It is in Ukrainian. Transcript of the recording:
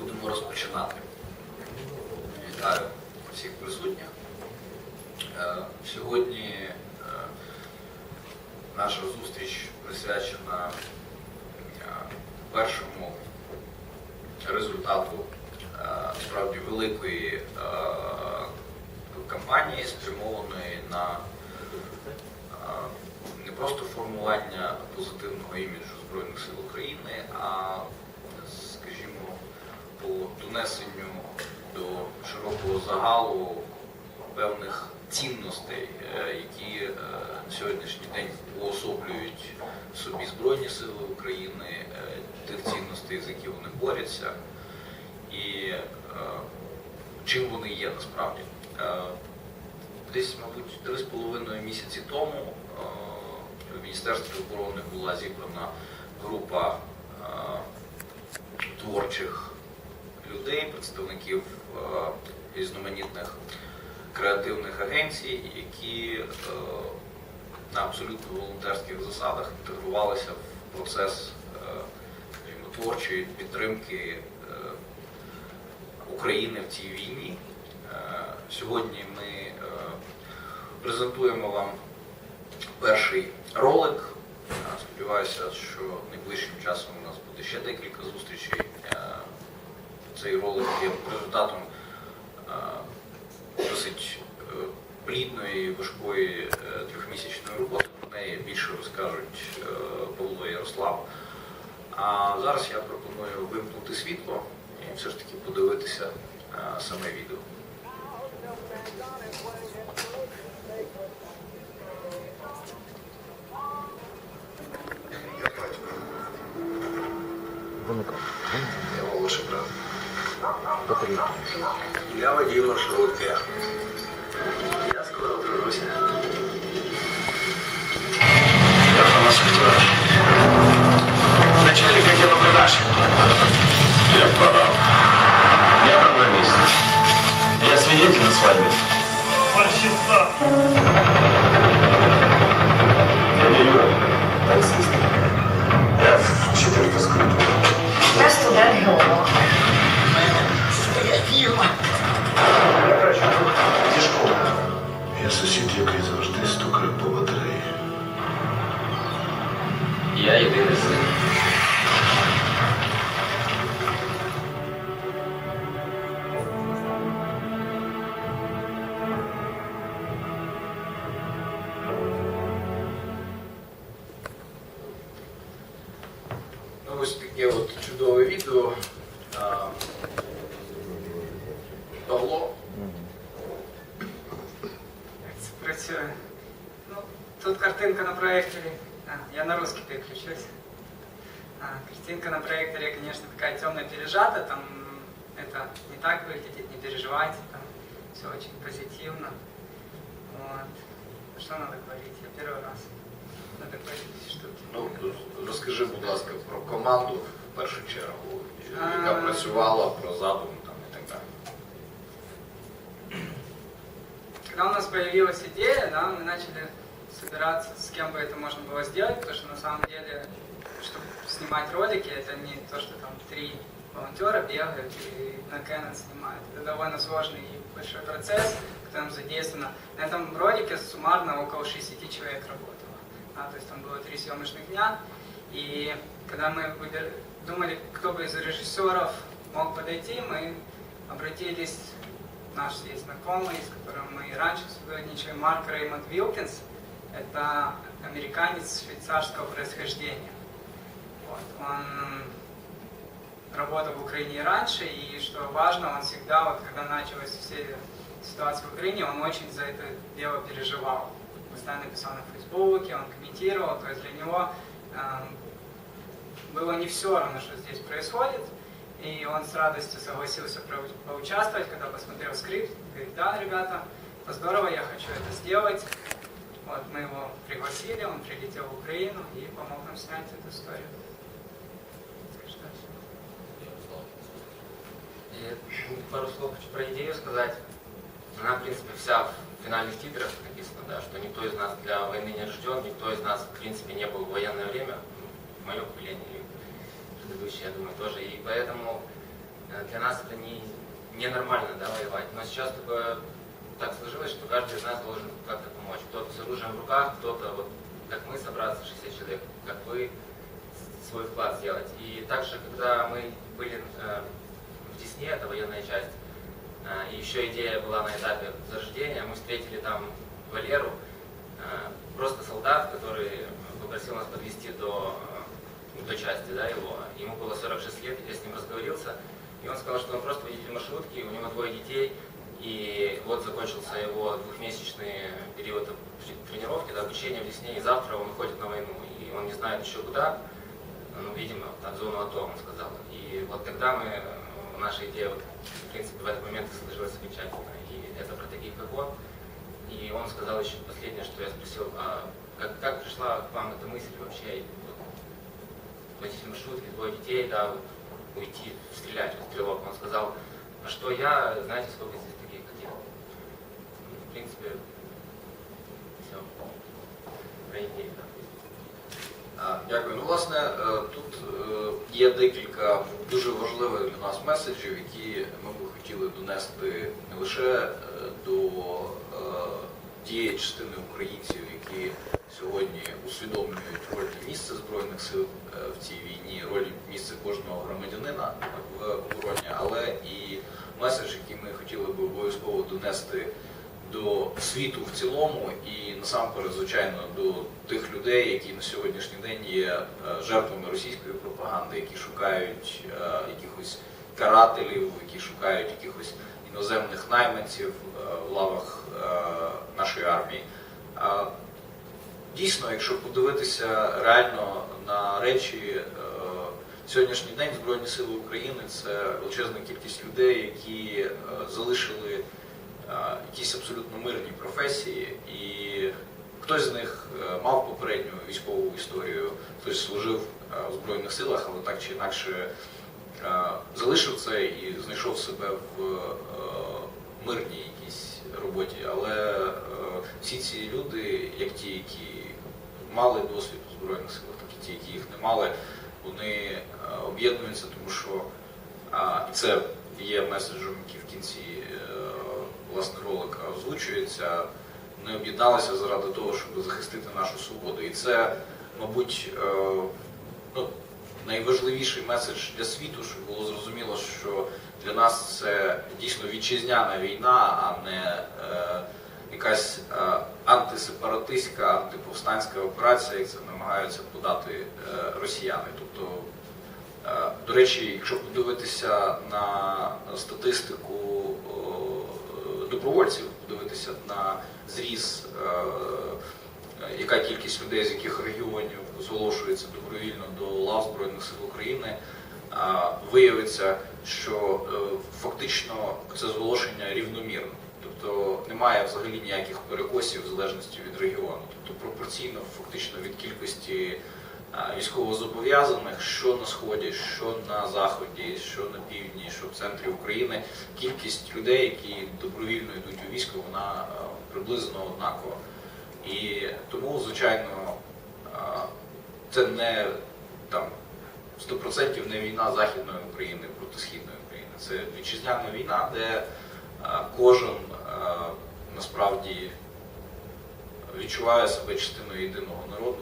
Будемо розпочинати. Вітаю всіх присутніх. Е, Сьогодні е, наша зустріч присвячена е, першому результату справді великої кампанії, спрямованої на не просто формування позитивного іміджу Збройних сил України, а, скажімо, по донесенню до широкого загалу певних цінностей, е, які е, на сьогоднішній день уособлюють собі Збройні Сили України, е, тих цінностей, з якими вони борються, і чим вони є насправді. Десь, мабуть, три з половиною місяці тому в Міністерстві оборони була зібрана група творчих людей, представників е, різноманітних креативних агенцій, які е, на абсолютно волонтерських засадах інтегрувалися в процес е, творчої підтримки України в цій війні. Сьогодні ми презентуємо вам перший ролик. Сподіваюся, що найближчим часом у нас буде ще декілька зустрічей. Цей ролик є результатом е, досить е, плідної, важкої е, трьохмісячної роботи. Про неї більше розкажуть Павло і Ярослав. А зараз я пропоную вимкнути світло і все ж таки подивитися саме відео. Я Волошин брат. Батарейка. Я водил маршрут Я скоро вернусь. Вначале хотел бы. Тут картинка на проекторе. А, я на русский переключусь. А, картинка на проекторе, конечно, такая темная пережата. Там это не так выглядит, не переживайте. Там все очень позитивно. Вот. Что надо говорить? Я первый раз на такой штуке. ну розкажи, будь ласка, про команду в першу чергу, яка А. працювала, про задум там і так далі. Когда у нас появилась идея, да, мы начали собираться, с кем бы это можно было сделать, потому что на самом деле, чтобы снимать ролики, это не то, что там три волонтера бегают и на Canon снимают. Это довольно сложный и большой процесс, в котором задействовано. На этом ролике суммарно около 60 человек работало. Да, то есть там было три съемочных дня. И когда мы выбир- думали, кто бы из режиссеров мог подойти, мы обратились наш есть знакомый, с которым мы и раньше сотрудничали, Марк Реймонд Вилкинс. Это американец швейцарского происхождения. Вот. Он работал в Украине раньше, и что важно, он всегда, вот, когда началась все ситуация в Украине, он очень за это дело переживал. Постоянно писал на Фейсбуке, он комментировал, то есть для него эм, было не все равно, что здесь происходит, и он с радостью согласился поучаствовать, когда посмотрел скрипт, говорит, да, ребята, здорово, я хочу это сделать. Вот мы его пригласили, он прилетел в Украину и помог нам снять эту историю. И пару слов хочу про идею сказать. Она, в принципе, вся в финальных титрах написана, да, что никто из нас для войны не рожден, никто из нас, в принципе, не был в военное время, в мое поколение и предыдущее, я думаю, тоже. И поэтому Э, Для нас это не ненормально, да, воевать. Но сейчас такое так сложилось, что каждый из нас должен как-то помочь. Кто-то с оружием в руках, кто-то вот как мы собраться 60 человек, как вы свой вклад сделать. И также, когда мы были э, в Десне, это военная часть, э, и еще идея была на этапе зарождения, мы встретили там Валеру, э, просто солдат, который попросил нас подвести до, э, до части, да, его. Ему было 46 лет, я с ним разговорился, и он сказал, что он просто водитель маршрутки, у него двое детей, и вот закончился его двухмесячный период тренировки, да, обучения в Десне, и завтра он уходит на войну, и он не знает еще куда, ну, видимо, там зону АТО, он сказал. И вот тогда мы, э, наша идея, вот, в принципе, в этот момент сложилась окончательно, и это про таких, как он. И он сказал еще последнее, что я спросил, а как, как пришла к вам эта мысль вообще, вот, водитель маршрутки, двое детей, да, вот, уйти, стрелять, вот, стрелок. Он сказал, а что я, знаете, сколько принципе, все. А, Дякую. Ну, власне, е, тут е, є декілька дуже важливих для нас меседжів, які ми би хотіли донести не лише е, до тієї частини українців, які сьогодні усвідомлюють роль і місце Збройних сил в цій війні, роль і місце кожного громадянина в обороні, але і меседж, який ми хотіли би обов'язково донести до світу в цілому і насамперед, звичайно, до тих людей, які на сьогоднішній день є е, жертвами російської пропаганди, які шукають е, якихось карателів, які шукають якихось іноземних найманців е, в лавах нашої армії. Дійсно, якщо подивитися реально на речі, сьогоднішній день Збройні Сили України це величезна кількість людей, які залишили якісь абсолютно мирні професії, і хтось з них е, мав попередню військову історію, хтось служив е, в Збройних силах, але так чи інакше е, залишив це і знайшов себе в е, мирній якійсь роботі. Але е, всі ці люди, як ті, які мали досвід у Збройних силах, так і ті, які їх не мали, вони е, об'єднуються, тому що це є меседжем, який в кінці е, власне ролика озвучується. Вони об'єдналися заради того, щоб захистити нашу свободу. І це, мабуть, е, ну, найважливіший меседж для світу, щоб було зрозуміло, що для нас це дійсно вітчизняна війна, а не е, якась антисепаратистська, антиповстанська операція, як це намагаються подати росіяни. Тобто До речі, якщо подивитися на статистику добровольців, подивитися на зріз, е, яка кількість людей з яких регіонів зголошується добровільно до лав Збройних сил України, е, виявиться, що е, фактично це зголошення рівномірно. Тобто немає взагалі ніяких перекосів в залежності від регіону. Тобто пропорційно фактично від кількості військовозобов'язаних, що на сході, що на заході, що на півдні, що в центрі України, кількість людей, які добровільно йдуть у військо, вона приблизно однакова. І тому, звичайно, це не там 100% не війна Західної України проти Східної України. Це вітчизняна війна, де кожен насправді відчуває себе частиною єдиного народу.